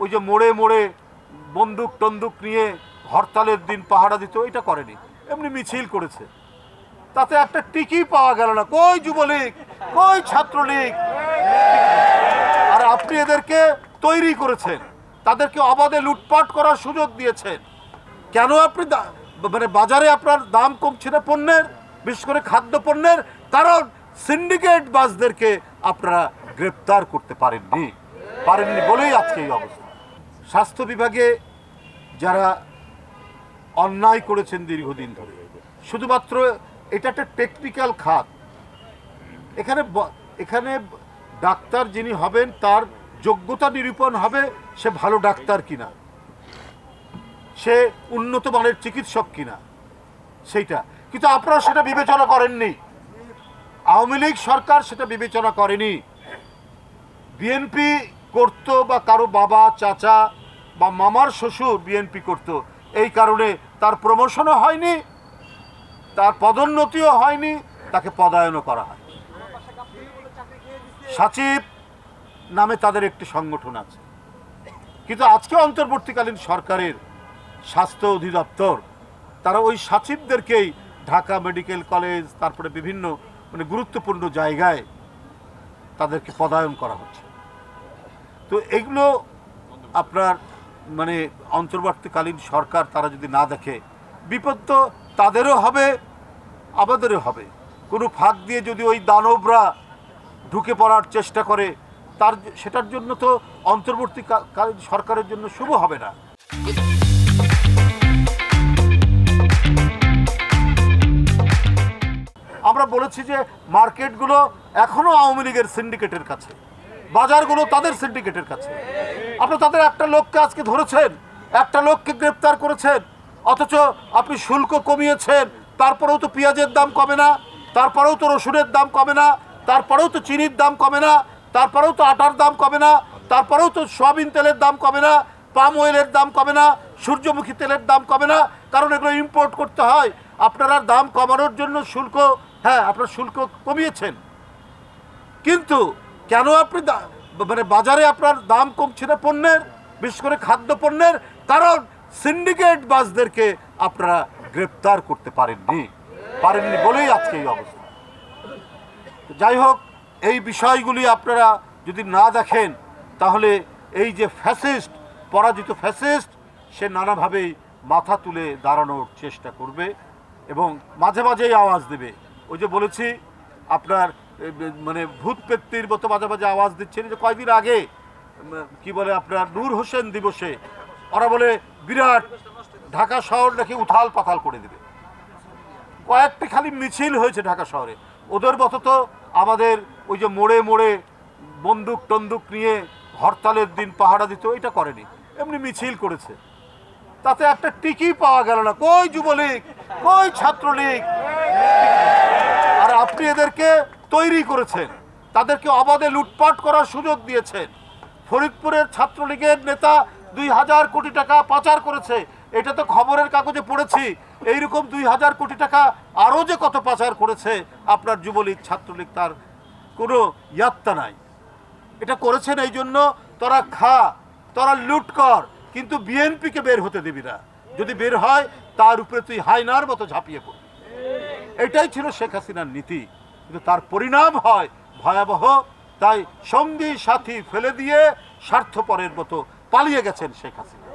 ওই যে মোড়ে মোড়ে বন্দুক টন্দুক নিয়ে হরতালের দিন পাহারা দিত, এটা করেনি। এমনি মিছিল করেছে। তাতে একটা টিকি পাওয়া গেল না। কই যুবলীগ? কই ছাত্রলীগ? আর আপনি এদেরকে তৈরি করেছেন। তাদেরকে অবাধে লুটপাট করার সুযোগ দিয়েছেন। কেন আপনি মানে বাজারে আপনার দাম কমছে না পণ্যের? বিশেষ করে খাদ্য পণ্যের? কারণ সিন্ডিকেট বাসদেরকে আপনারা গ্রেপ্তার করতে পারেননি। পারেননি বলেই আজকে এই অবস্থা। স্বাস্থ্য বিভাগে যারা অন্যায় করেছেন দীর্ঘদিন ধরে, শুধুমাত্র এটা একটা টেকনিক্যাল খাত। এখানে এখানে ডাক্তার যিনি হবেন, তার যোগ্যতা নিরূপণ হবে, সে ভালো ডাক্তার কিনা? সে উন্নত মানের চিকিৎসক কিনা? সেইটা। কিন্তু আপনারা সেটা বিবেচনা করেননি। আওয়ামী লীগ সরকার সেটা বিবেচনা করেনি। বিএনপি করতো বা কারও বাবা, চাচা বা মামার শ্বশুর বিএনপি করতো। এই কারণে তার প্রমোশনও হয়নি, তার পদোন্নতিও হয়নি, তাকে পদায়নও করা হয়। সচিব নামে তাদের একটি সংগঠন আছে। কিন্তু আজকে অন্তর্বর্তীকালীন সরকারের স্বাস্থ্য অধিদপ্তর, তারা ওই সচিবদেরকেই ঢাকা মেডিকেল কলেজ, তারপরে বিভিন্ন মানে গুরুত্বপূর্ণ জায়গায় তাদেরকে পদায়ন করা হচ্ছে। তো এগুলো আপনার মানে অন্তর্বর্তীকালীন সরকার তারা যদি না দেখে, বিপদ তো তাদেরও হবে, আমাদেরও হবে। কোনো ফাঁক দিয়ে যদি ওই দানবরা ঢুকে পড়ার চেষ্টা করে, তার সেটার জন্য তো অন্তর্বর্তীকালীন সরকারের জন্য শুভ হবে না। আমরা বলেছি যে মার্কেটগুলো এখনও আওয়ামী লীগের সিন্ডিকেটের কাছে। বাজারগুলো তাদের সিন্ডিকেটের কাছে। আপনি তাদের একটা লোককে আজকে ধরেছেন, একটা লোককে গ্রেপ্তার করেছেন, অথচ আপনি শুল্ক কমিয়েছেন, তারপরেও তো পেঁয়াজের দাম কমে না, তারপরেও তো রসুনের দাম কমে না, তারপরেও তো চিনির দাম কমে না, তারপরেও তো আটার দাম কমে না, তারপরেও তো সয়াবিন তেলের দাম কমে না, পাম অয়েলের দাম কমে না, সূর্যমুখী তেলের দাম কমে না, কারণ এগুলো ইম্পোর্ট করতে হয়। আপনারা দাম কমানোর জন্য শুল্ক হ্যাঁ আপনার শুল্ক কমিয়েছেন। কিন্তু কেন আপনি মানে বাজারে আপনার দাম কমছে না পণ্যের? বিশেষ করে খাদ্য পণ্যের? কারণ সিন্ডিকেট বাসদেরকে আপনারা গ্রেপ্তার করতে পারেননি। পারেননি বলেই আজকে এই অবস্থা। যাই হোক, এই বিষয়গুলি আপনারা যদি না দেখেন, তাহলে এই যে ফ্যাসিস্ট, পরাজিত ফ্যাসিস্ট, সে নানাভাবেই মাথা তুলে দাঁড়ানোর চেষ্টা করবে এবং মাঝে মাঝেই আওয়াজ দেবে। ওই যে বলেছি, আপনার মানে ভূত পেত্তির মতো মাঝে মাঝে আওয়াজ দিচ্ছেন। যে কয়দিন আগে কি বলে আপনার, নূর হোসেন দিবসে ওরা বলে, বিরাট ঢাকা শহর নাকি উথাল পাথাল করে দেবে। কয়েকটি খালি মিছিল হয়েছে ঢাকা শহরে। ওদের মতো তো আমাদের ওই যে মোড়ে মোড়ে বন্দুক টন্দুক নিয়ে হরতালের দিন পাহারা দিত, এটা করেনি। এমনি মিছিল করেছে। তাতে একটা টিকি পাওয়া গেল না। কই যুবলীগ? কই ছাত্রলীগ? আর আপনি এদেরকে তৈরি করেছেন। তাদেরকে অবাধে লুটপাট করার সুযোগ দিয়েছেন। ফরিদপুরের ছাত্রলীগের নেতা দুই হাজার কোটি টাকা পাচার করেছে। এটা তো খবরের কাগজে পড়েছি। এইরকম দুই হাজার কোটি টাকা আরও যে কত পাচার করেছে, আপনার যুবলীগ ছাত্রলীগ তার কোনো ইয়াত্তা নাই। এটা করেছেন এই জন্য তোরা খা, তোরা লুট কর, কিন্তু বিএনপিকে বের হতে দিবি না। যদি বের হয়, তার উপরে তুই হাইনার মতো ঝাঁপিয়ে পড়বি। এটাই ছিল শেখ হাসিনার নীতি। কিন্তু তার পরিণাম হয় ভয়াবহ। তাই সঙ্গী সাথী ফেলে দিয়ে স্বার্থপরের মতো পালিয়ে গেছেন শেখ হাসিনা।